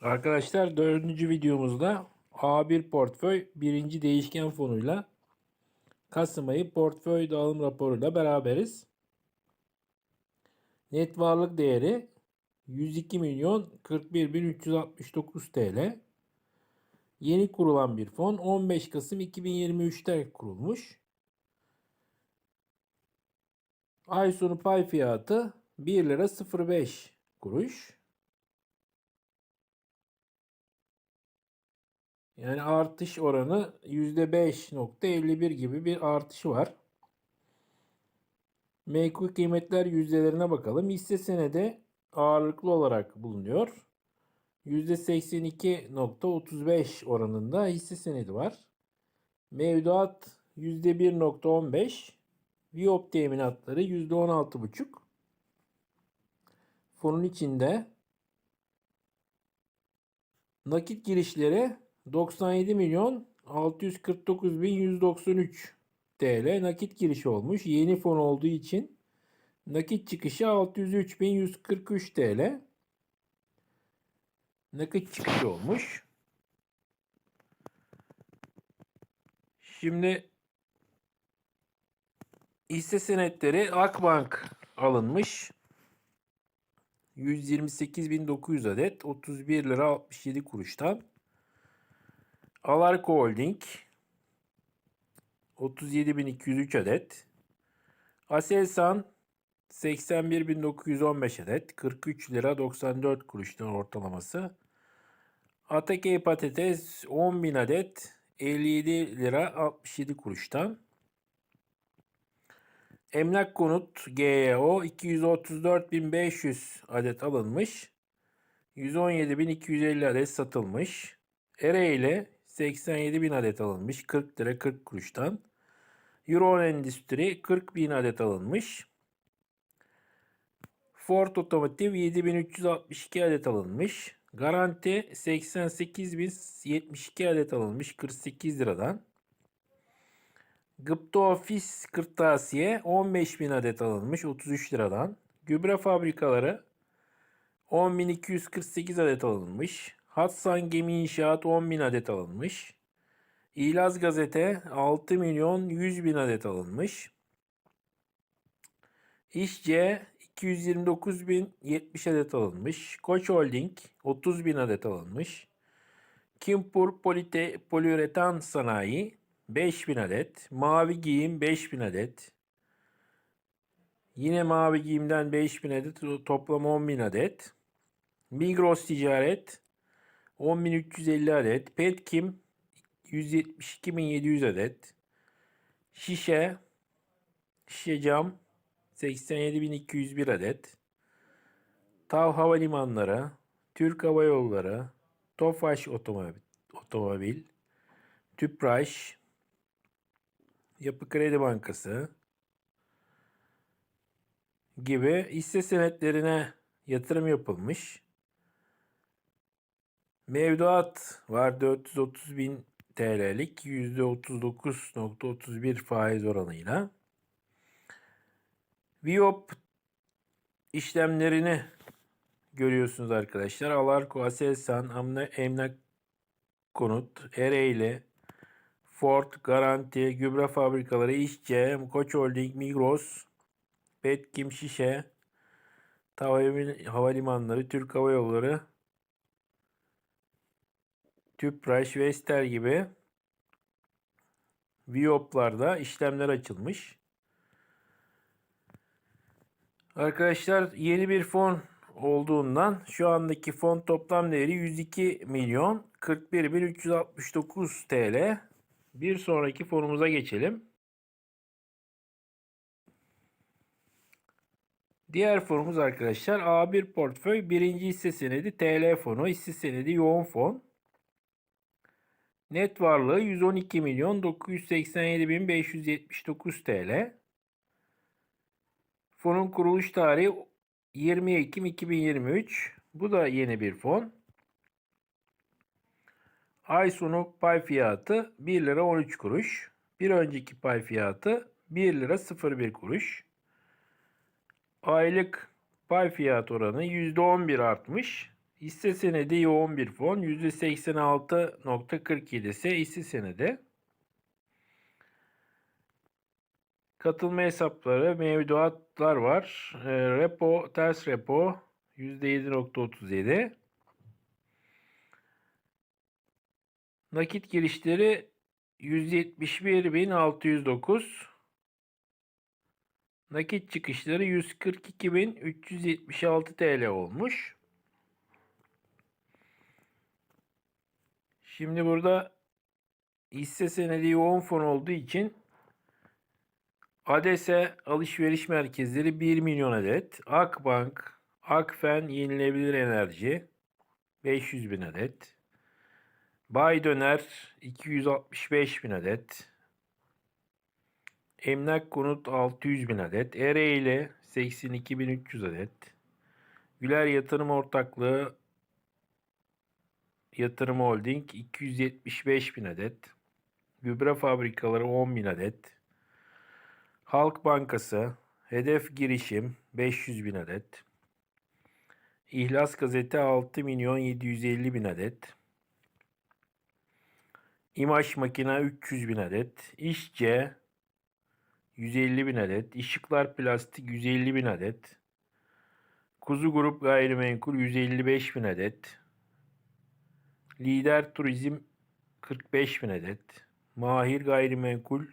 Arkadaşlar dördüncü videomuzda A1 portföy birinci değişken fonuyla Kasım ayı portföy dağılım raporuyla beraberiz. Net varlık değeri 102 milyon 41 bin 369 TL. Yeni kurulan bir fon 15 Kasım 2023'te kurulmuş. Ay sonu pay fiyatı 1 lira 05 kuruş. Yani artış oranı %5.51 gibi bir artışı var. Menkul kıymetler yüzdelerine bakalım. Hisse senedi ağırlıklı olarak bulunuyor. %82.35 oranında hisse senedi var. Mevduat %1.15. Viyop teminatları %16.5. Fonun içinde nakit girişleri 97 milyon 649 bin 193 TL nakit girişi olmuş. Yeni fon olduğu için nakit çıkışı 603 bin 143 TL nakit çıkışı olmuş. Şimdi hisse senetleri Akbank alınmış. 128.900 adet 31 lira 67 kuruştan. Alarko Holding 37.203 adet. Aselsan 81.915 adet. 43 lira 94 kuruştan ortalaması. Atakey patates 10.000 adet. 57 lira 67 kuruştan. Emlak konut GEO 234.500 adet alınmış. 117.250 adet satılmış. Ereğli 87.000 adet alınmış. 40 lira 40 kuruştan. Euro Endüstri 40.000 adet alınmış. Ford Otomotiv 7362 adet alınmış. Garanti 88.072 adet alınmış 48 liradan. Gıpta Ofis Kırtasiye 15.000 adet alınmış 33 liradan. Gübre fabrikaları 10.248 adet alınmış. Hatsan Gemi İnşaat 10.000 adet alınmış. İlaz Gazete 6 milyon 100 bin adet alınmış. İşçe 229 bin 70 adet alınmış. Koç Holding 30 bin adet alınmış. Kimpur Polite, Poliüretan Sanayi 5000 adet. Mavi Giyim 5000 adet. Yine Mavi Giyim'den 5000 adet toplam 10.000 adet. Migros Ticaret 10.350 adet. Petkim 172.700 adet. Şişe Şişe cam 87.201 adet. Tav Havalimanları, Türk Hava Yolları, Tofaş Otomobil, Otomobil Tüpraş, Yapı Kredi Bankası gibi hisse senetlerine yatırım yapılmış. Mevduat var 430 bin TL'lik %39.31 faiz oranıyla. Viyop işlemlerini görüyorsunuz arkadaşlar. Alarko, Aselsan, Amna, Emlak Konut, Ereğli, Ford, Garanti, Gübre Fabrikaları, İşçe, Koç Holding, Migros, Petkim, Şişe, Havalimanları, Türk Hava Yolları, Tüpraş, Vestel gibi Viyop'larda işlemler açılmış. Arkadaşlar yeni bir fon olduğundan şu andaki fon toplam değeri 102 milyon 41 bin 369 TL. Bir sonraki fonumuza geçelim. Diğer fonumuz arkadaşlar A1 portföy birinci hisse senedi TL fonu hisse senedi yoğun fon. Net varlığı 112 milyon 987 bin 579 TL. Fonun kuruluş tarihi 20 Ekim 2023. Bu da yeni bir fon. Ay sonu pay fiyatı 1 lira 13 kuruş. Bir önceki pay fiyatı 1 lira 01 kuruş. Aylık pay fiyat oranı %11 artmış. Hisse senedi yoğun bir fon. %86.47'si hisse senedi. Katılma hesapları, mevduatlar var. E, repo, ters repo %7.37. Nakit girişleri 171.609. Nakit çıkışları 142.376 TL olmuş. Şimdi burada hisse senedi yoğun fon olduğu için ADESE alışveriş merkezleri 1 milyon adet. Akbank, Akfen yenilebilir enerji 500 bin adet. Bay Döner 265 bin adet. Emlak Konut 600 bin adet. Ereğli 82.300 adet. Güler Yatırım Ortaklığı Yatırım Holding 275 bin adet. Gübre fabrikaları 10 bin adet. Halk Bankası, Hedef Girişim 500 bin adet. İhlas Gazete 6 milyon 750 bin adet. İmaj Makina 300 bin adet. İşçe 150 bin adet. Işıklar Plastik 150 bin adet. Kuzu Grup Gayrimenkul 155 bin adet. Lider Turizm 45 bin adet. Mahir Gayrimenkul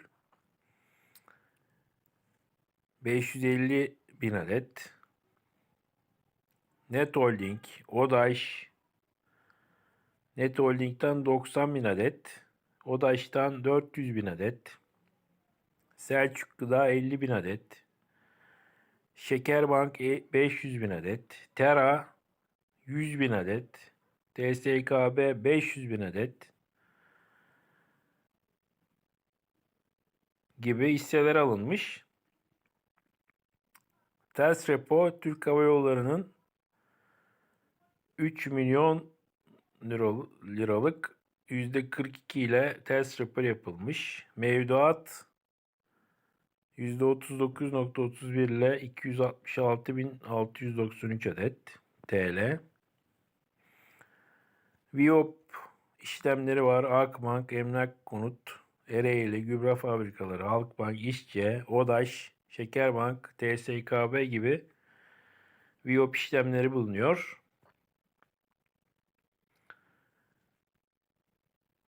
550 bin adet. Net Holding, Odaş, Net Holding'den 90 bin adet. Odaş'tan 400 bin adet. Selçuklu'da 50 bin adet. Şekerbank e- 500 bin adet. Tera 100 bin adet. TSKB 500 bin adet. Gibi hisseler alınmış. Ters repo Türk Hava Yolları'nın 3 milyon liralı- liralık %42 ile ters repo yapılmış. Mevduat %39.31 ile 266.693 adet TL. Viop işlemleri var. Akbank, Emlak Konut, Ereğli, Gübre Fabrikaları, Halkbank, İşçe, Odaş, Şekerbank, TSKB gibi Viop işlemleri bulunuyor.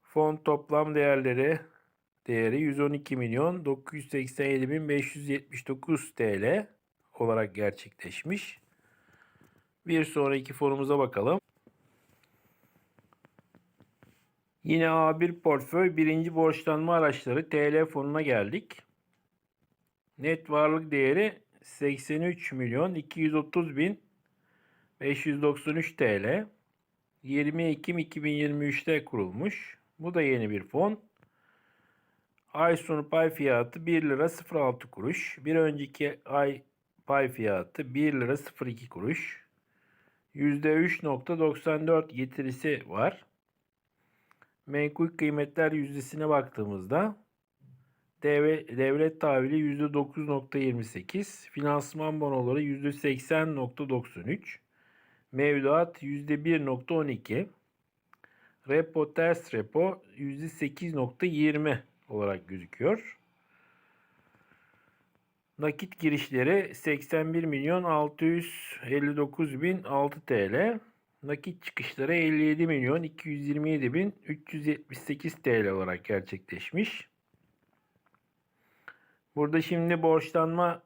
Fon toplam değerleri değeri 112 milyon 987 bin 579 TL olarak gerçekleşmiş. Bir sonraki fonumuza bakalım. Yine A1 portföy birinci borçlanma araçları TL fonuna geldik. Net varlık değeri 83 milyon 230 bin 593 TL. 20 Ekim 2023'te kurulmuş. Bu da yeni bir fon. Ay sonu pay fiyatı 1 lira 06 kuruş. Bir önceki ay pay fiyatı 1 lira 02 kuruş. %3.94 getirisi var. Menkul kıymetler yüzdesine baktığımızda dev- devlet tahvili %9.28, finansman bonoları %80.93, mevduat %1.12, repo ters repo %8.20 olarak gözüküyor. Nakit girişleri 81 milyon 659 bin 6 TL. Nakit çıkışları 57 milyon 227 bin 378 TL olarak gerçekleşmiş. Burada şimdi borçlanma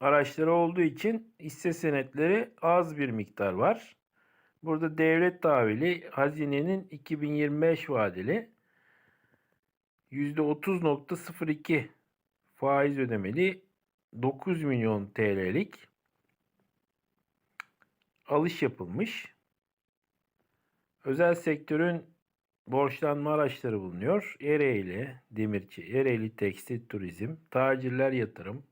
araçları olduğu için hisse senetleri az bir miktar var. Burada devlet tahvili hazinenin 2025 vadeli %30.02 faiz ödemeli 9 milyon TL'lik alış yapılmış. Özel sektörün borçlanma araçları bulunuyor. Ereğli Demirci, Ereğli Tekstil Turizm, Tacirler Yatırım,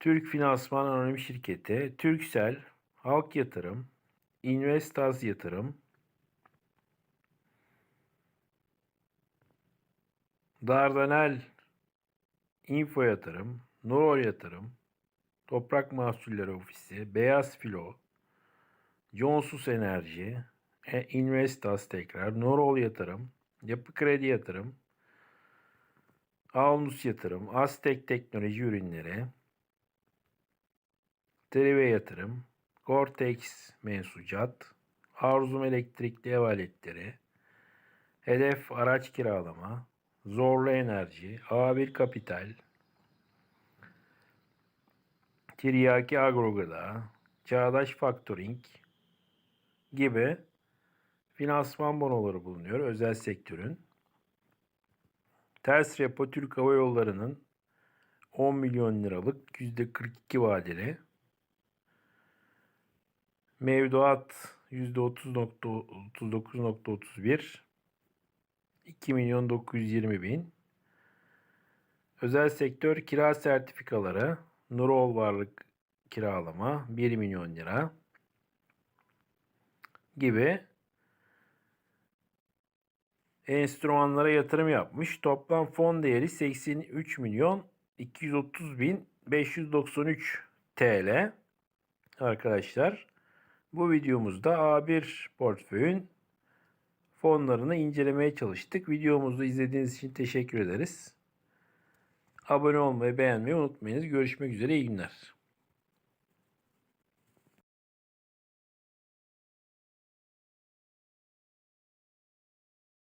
Türk Finansman Anonim Şirketi, Türksel, Halk Yatırım, Investaz Yatırım, Dardanel Info Yatırım, Nurol Yatırım, Toprak Mahsulleri Ofisi, Beyaz Filo, Johnsus Enerji, e, Investas tekrar, Norol Yatırım, Yapı Kredi Yatırım, Alnus Yatırım, Aztek Teknoloji Ürünleri, Trive Yatırım, Cortex Mensucat, Arzum Elektrikli Ev Aletleri, Hedef Araç Kiralama, Zorlu Enerji, A1 Kapital, Tiryaki Agrogıda, Çağdaş Factoring gibi finansman bonoları bulunuyor özel sektörün. Ters repo Türk Hava Yolları'nın 10 milyon liralık %42 vadeli mevduat %30.39.31 2 milyon 920 bin özel sektör kira sertifikaları Nurol Varlık kiralama 1 milyon lira gibi enstrümanlara yatırım yapmış. Toplam fon değeri 83 milyon 230 bin 593 TL. Arkadaşlar bu videomuzda A1 portföyün fonlarını incelemeye çalıştık. Videomuzu izlediğiniz için teşekkür ederiz. Abone olmayı, beğenmeyi unutmayınız. Görüşmek üzere, iyi günler.